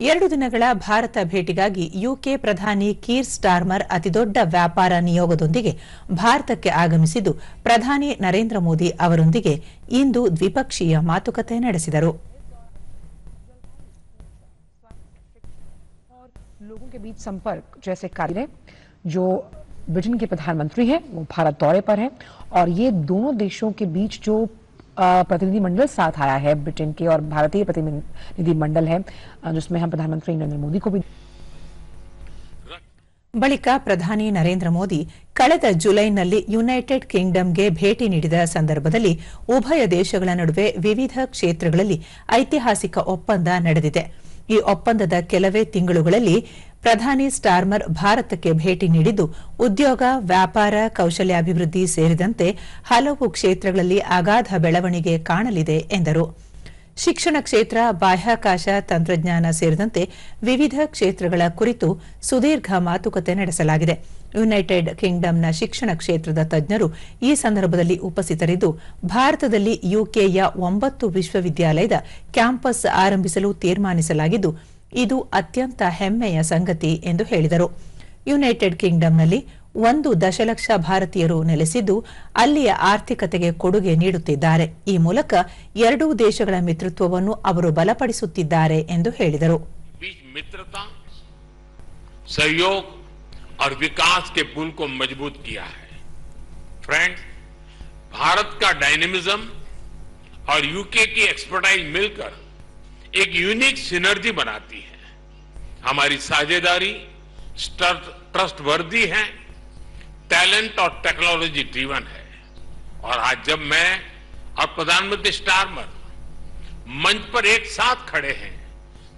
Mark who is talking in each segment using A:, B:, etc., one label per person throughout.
A: ಎರಡು ದಿನಗಳ ಭಾರತ ಭೇಟಿಗಾಗಿ ಯುಕೆ ಪ್ರಧಾನಿ ಕೀರ್ ಸ್ಟಾರ್ಮರ್ ಅತಿದೊಡ್ಡ ವ್ಯಾಪಾರ ನಿಯೋಗದೊಂದಿಗೆ ಭಾರತಕ್ಕೆ ಆಗಮಿಸಿದ್ದು ಪ್ರಧಾನಿ ನರೇಂದ್ರ ಮೋದಿ ಅವರೊಂದಿಗೆ ಇಂದು ದ್ವಿಪಕ್ಷೀಯ ಮಾತುಕತೆ ನಡೆಸಿದರು
B: लोगों के बीच संपर्क जैसे कार्य जो ब्रिटेन के प्रधानमंत्री हैं वो भारत दौरे पर हैं और ये दोनों देशों के बीच जो अ, प्रतिनिधिमंडल साथ आया है ब्रिटेन के और भारतीय प्रतिनिधिमंडल है अ, जिसमें हम प्रधानमंत्री नरेंद्र मोदी को भी
A: ಬಳಿಕ ಪ್ರಧಾನಿ ನರೇಂದ್ರ ಮೋದಿ ಕಳೆದ ಜುಲೈನಲ್ಲಿ ಯುನೈಟೆಡ್ ಕಿಂಗ್ಡಮ್ಗೆ ಭೇಟಿ ನೀಡಿದ ಸಂದರ್ಭದಲ್ಲಿ ಉಭಯ ದೇಶಗಳ ನಡುವೆ ವಿವಿಧ ಕ್ಷೇತ್ರಗಳಲ್ಲಿ ಐತಿಹಾಸಿಕ ಒಪ್ಪಂದ ನಡೆದಿದೆ ಈ ಒಪ್ಪಂದದ ಕೆಲವೇ ತಿಂಗಳುಗಳಲ್ಲಿ ಪ್ರಧಾನಿ ಸ್ಟಾರ್ಮರ್ ಭಾರತಕ್ಕೆ ಭೇಟಿ ನೀಡಿದ್ದು, ಉದ್ಯೋಗ, ವ್ಯಾಪಾರ ಕೌಶಲ್ಯಾಭಿವೃದ್ಧಿ ಸೇರಿದಂತೆ ಹಲವು ಕ್ಷೇತ್ರಗಳಲ್ಲಿ ಅಗಾಧ ಬೆಳವಣಿಗೆ ಕಾಣಲಿದೆ ಎಂದರು. ಶಿಕ್ಷಣ ಕ್ಷೇತ್ರ, ಬಾಹ್ಯಾಕಾಶ ತಂತ್ರಜ್ಞಾನ ಸೇರಿದಂತೆ ವಿವಿಧ ಕ್ಷೇತ್ರಗಳ ಕುರಿತು ಸುದೀರ್ಘ ಮಾತುಕತೆ ನಡೆಸಲಾಗಿದೆ. ಯುನೈಟೆಡ್ ಕಿಂಗ್ಡಮ್ನ ಶಿಕ್ಷಣ ಕ್ಷೇತ್ರದ ತಜ್ಞರು ಈ ಸಂದರ್ಭದಲ್ಲಿ ಉಪಸ್ಥಿತರಿದ್ದು, ಭಾರತದಲ್ಲಿ ಯುಕೆಯ ಒಂಬತ್ತು ವಿಶ್ವವಿದ್ಯಾಲಯದ ಕ್ಯಾಂಪಸ್ ಆರಂಭಿಸಲು ತೀರ್ಮಾನಿಸಲಾಗಿದ್ದು, ಇದು ಅತ್ಯಂತ ಹೆಮ್ಮೆಯ ಸಂಗತಿ ಎಂದು ಹೇಳಿದರು. ಯುನೈಟೆಡ್ ಕಿಂಗ್ಡಮ್ನಲ್ಲಿ ಒಂದು ದಶಲಕ್ಷ ಭಾರತೀಯರು ನೆಲೆಸಿದ್ದು, ಅಲ್ಲಿಯ ಆರ್ಥಿಕತೆಗೆ ಕೊಡುಗೆ ನೀಡುತ್ತಿದ್ದಾರೆ. ಈ ಮೂಲಕ ಎರಡೂ ದೇಶಗಳ ಮಿತ್ರತ್ವವನ್ನು ಅವರು ಬಲಪಡಿಸುತ್ತಿದ್ದಾರೆ ಎಂದು ಹೇಳಿದರು.
C: और विकास के पुल को मज़बूत किया है। फ्रेंड्स भारत का डायनेमिज्म और यूके की एक्सपर्टाइज मिलकर एक यूनिक सिनर्जी बनाती है। हमारी साझेदारी ट्रस्ट वर्दी है टैलेंट और टेक्नोलॉजी ड्रीवन है। और आज जब मैं और प्रधानमंत्री स्टारमर मंच पर एक साथ खड़े हैं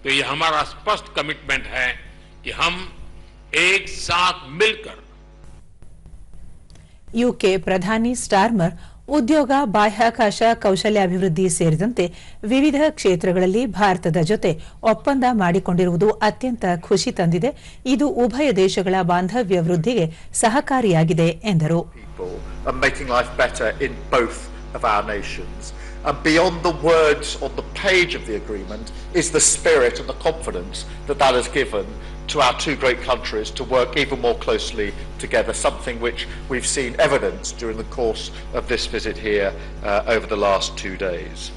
C: तो ये हमारा स्पष्ट कमिटमेंट है कि हम एक साथ मिलकर
A: ಯುಕೆ ಪ್ರಧಾನಿ ಸ್ಟಾರ್ಮರ್ ಉದ್ಯೋಗ ಬಾಹ್ಯಾಕಾಶ ಕೌಶಲ್ಯಾಭಿವೃದ್ಧಿ ಸೇರಿದಂತೆ ವಿವಿಧ ಕ್ಷೇತ್ರಗಳಲ್ಲಿ ಭಾರತದ ಜೊತೆ ಒಪ್ಪಂದ ಮಾಡಿಕೊಂಡಿರುವುದು ಅತ್ಯಂತ ಖುಷಿ ತಂದಿದೆ ಇದು ಉಭಯ ದೇಶಗಳ ಬಾಂಧವ್ಯ ವೃದ್ಧಿಗೆ ಸಹಕಾರಿಯಾಗಿದೆ ಎಂದರು
D: And beyond the words on the page of the agreement is the spirit and the confidence that that has given to our two great countries to work even more closely together, something which we've seen evidence during the course of this visit here uh, over the last two days.